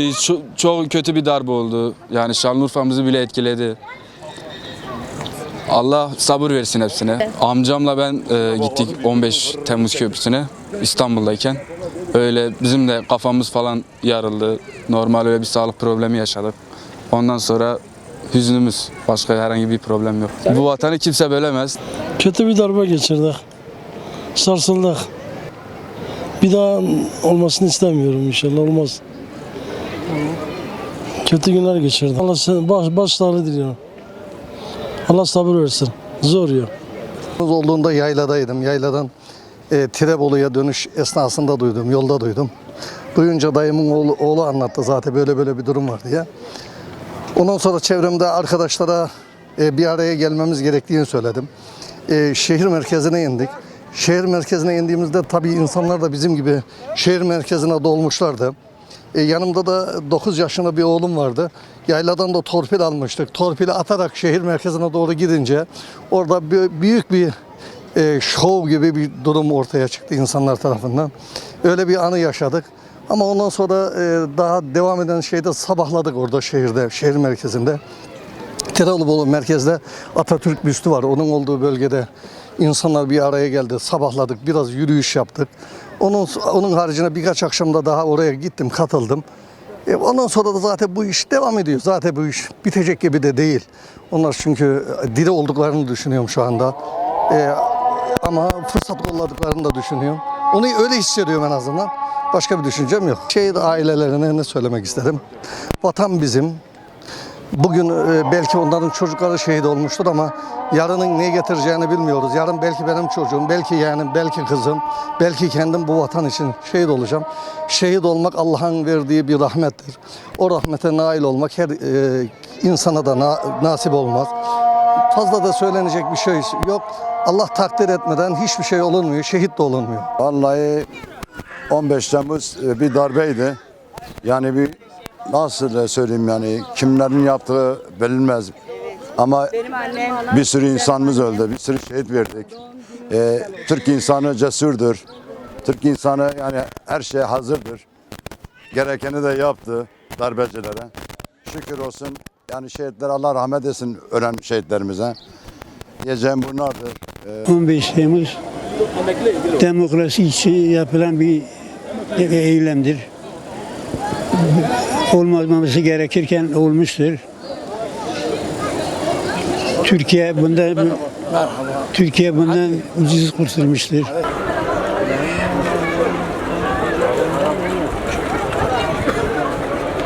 ço- çok kötü bir darbe oldu. Yani Şanlıurfa'mızı bile etkiledi. Allah sabır versin hepsine. Amcamla ben e, gittik 15 Temmuz Köprüsü'ne İstanbul'dayken. Öyle bizim de kafamız falan yarıldı. Normal öyle bir sağlık problemi yaşadık. Ondan sonra hüznümüz. Başka herhangi bir problem yok. Bu vatanı kimse bölemez. Kötü bir darbe geçirdik. Sarsıldık. Bir daha olmasını istemiyorum inşallah olmaz. Kötü günler geçirdik. Allah sen baş, başları diliyorum. Allah sabır versin. Zor ya. olduğunda yayladaydım. Yayladan e, Tirebolu'ya dönüş esnasında duydum, yolda duydum. Duyunca dayımın oğlu, oğlu anlattı zaten böyle böyle bir durum var diye. Ondan sonra çevremde arkadaşlara e, bir araya gelmemiz gerektiğini söyledim. E, şehir merkezine indik. Şehir merkezine indiğimizde tabii insanlar da bizim gibi şehir merkezine dolmuşlardı. E, yanımda da 9 yaşında bir oğlum vardı. Yayladan da torpil almıştık. Torpili atarak şehir merkezine doğru gidince orada bü- büyük bir e, şov gibi bir durum ortaya çıktı insanlar tarafından. Öyle bir anı yaşadık. Ama ondan sonra e, daha devam eden şeyde sabahladık orada şehirde, şehir merkezinde. Tiralıbolu merkezde Atatürk büstü var. Onun olduğu bölgede insanlar bir araya geldi. Sabahladık, biraz yürüyüş yaptık. Onun onun haricinde birkaç akşamda daha oraya gittim, katıldım. E, ondan sonra da zaten bu iş devam ediyor. Zaten bu iş bitecek gibi de değil. Onlar çünkü diri olduklarını düşünüyorum şu anda. E, ama fırsat kolladıklarını da düşünüyorum. Onu öyle hissediyorum en azından. Başka bir düşüncem yok. Şehit ailelerine ne söylemek isterim? Vatan bizim, Bugün e, belki onların çocukları şehit olmuştur ama yarının ne getireceğini bilmiyoruz. Yarın belki benim çocuğum, belki yani belki kızım, belki kendim bu vatan için şehit olacağım. Şehit olmak Allah'ın verdiği bir rahmettir. O rahmete nail olmak her e, insana da na- nasip olmaz. Fazla da söylenecek bir şey yok. Allah takdir etmeden hiçbir şey olunmuyor, şehit de olunmuyor. Vallahi 15 Temmuz e, bir darbeydi. Yani bir nasıl söyleyeyim yani kimlerin yaptığı bilinmez. Ama bir sürü insanımız öldü, bir sürü şehit verdik. E, Türk insanı cesurdur. Türk insanı yani her şeye hazırdır. Gerekeni de yaptı darbecilere. Şükür olsun yani şehitler Allah rahmet etsin ölen şehitlerimize. Diyeceğim bunlardır. E, 15 Temmuz demokrasi için yapılan bir eylemdir. Olmaması gerekirken olmuştur. Türkiye bundan Türkiye bundan ucuz kurtulmuştur.